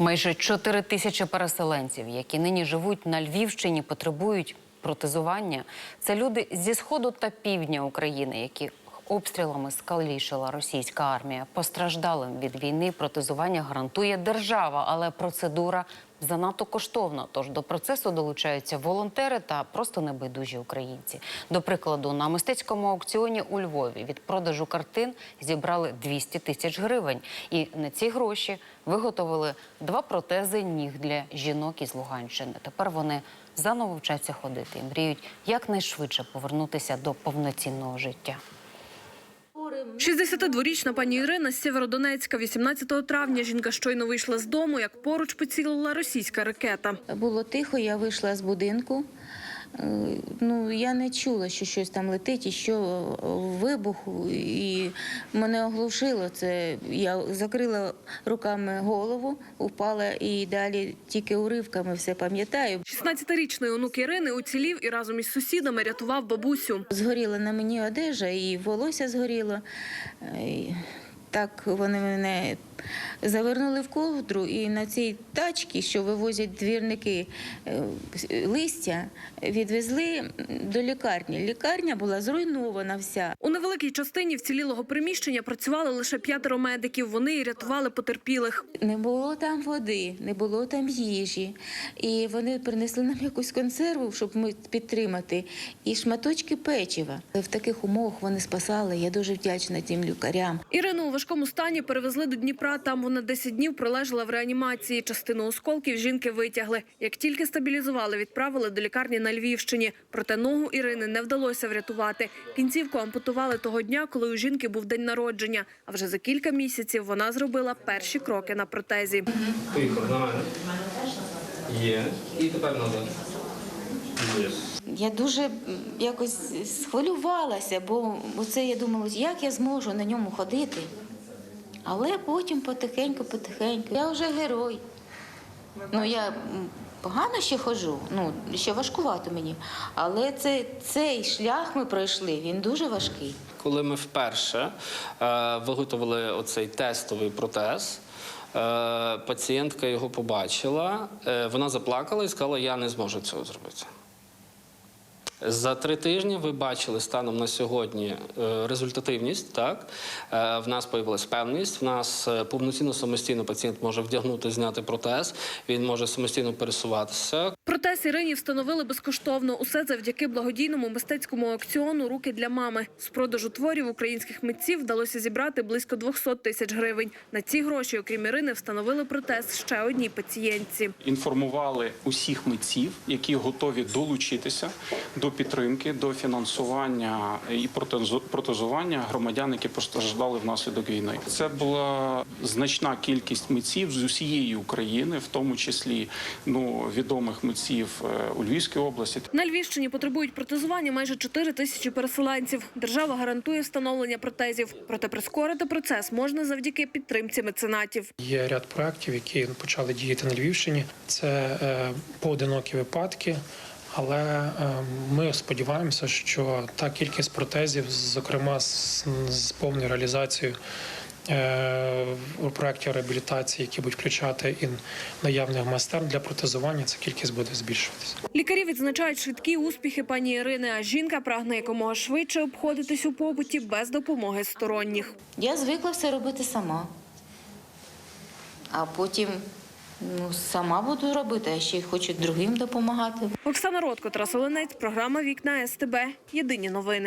Майже 4 тисячі переселенців, які нині живуть на Львівщині, потребують протезування. Це люди зі сходу та півдня України, які обстрілами скалішила російська армія. Постраждалим від війни протезування гарантує держава, але процедура занадто коштовна. Тож до процесу долучаються волонтери та просто небайдужі українці. До прикладу, на мистецькому аукціоні у Львові від продажу картин зібрали 200 тисяч гривень. І на ці гроші виготовили два протези ніг для жінок із Луганщини. Тепер вони заново вчаться ходити і мріють якнайшвидше повернутися до повноцінного життя. 62-річна пані Ірина з Сєвєродонецька. 18 травня жінка щойно вийшла з дому, як поруч поцілила російська ракета. Було тихо, я вийшла з будинку. Е, Ну, я не чула, що щось там летить, і що е, вибух, і мене оглушило. Це я закрила руками голову, упала і далі тільки уривками все пам'ятаю. 16-річний онук Ірини уцілів і разом із сусідами рятував бабусю. Згоріла на мені одежа, і волосся згоріло. Так вони мене завернули в ковдру, і на цій тачці, що вивозять двірники е, листя, відвезли до лікарні. Лікарня була зруйнована вся. У невеликій частині вцілілого приміщення працювали лише п'ятеро медиків. Вони і рятували потерпілих. Не було там води, не було там їжі. І вони принесли нам якусь консерву, щоб ми підтримати, і шматочки печива. В таких умовах вони спасали. Я дуже вдячна тим лікарям. Ірину важкому стані перевезли до Дніпра. Там вона 10 днів пролежала в реанімації. Частину осколків жінки витягли. Як тільки стабілізували, відправили до лікарні на Львівщині. Проте ногу Ірини не вдалося врятувати. Кінцівку ампутували того дня, коли у жінки був день народження. А вже за кілька місяців вона зробила перші кроки на протезі. Поїхали на мене. Є. І тепер назад. Є. Я дуже якось схвилювалася, бо це я думала, як я зможу на ньому ходити. Але потім потихеньку, потихеньку. Я вже герой. Ну я погано ще ходжу, ну ще важкувато мені. Але це, цей шлях ми пройшли, він дуже важкий. Коли ми вперше е, виготовили оцей тестовий протез, е, пацієнтка його побачила, е, вона заплакала і сказала, я не зможу цього зробити. За три тижні ви бачили станом на сьогодні е, результативність. Так Е, в нас появилась певність. В нас е, повноцінно самостійно пацієнт може вдягнути, зняти протез. Він може самостійно пересуватися. Протез Ірині встановили безкоштовно. Усе завдяки благодійному мистецькому аукціону Руки для мами. З продажу творів українських митців вдалося зібрати близько 200 тисяч гривень. На ці гроші, окрім Ірини, встановили протез ще одній пацієнтці. інформували усіх митців, які готові долучитися до підтримки, до фінансування і протезу- протезування громадян, які постраждали внаслідок війни. Це була значна кількість митців з усієї України, в тому числі ну відомих митців е, у Львівській області. На Львівщині потребують протезування майже 4 тисячі переселенців. Держава гарантує встановлення протезів. Проте прискорити процес можна завдяки підтримці меценатів. Є ряд проєктів, які почали діяти на Львівщині. Це е, поодинокі випадки. Але е, ми сподіваємося, що та кількість протезів, зокрема з повною реалізацією е, проєктів реабілітації, які будуть включати і наявних майстерн для протезування, ця кількість буде збільшуватися. Лікарі відзначають швидкі успіхи пані Ірини. А жінка прагне якомога швидше обходитись у побуті без допомоги сторонніх. Я звикла все робити сама. А потім ну, сама буду робити, а ще й хочу другим допомагати. Оксана Ротко, Тарас Оленець, програма Вікна СТБ. Єдині новини.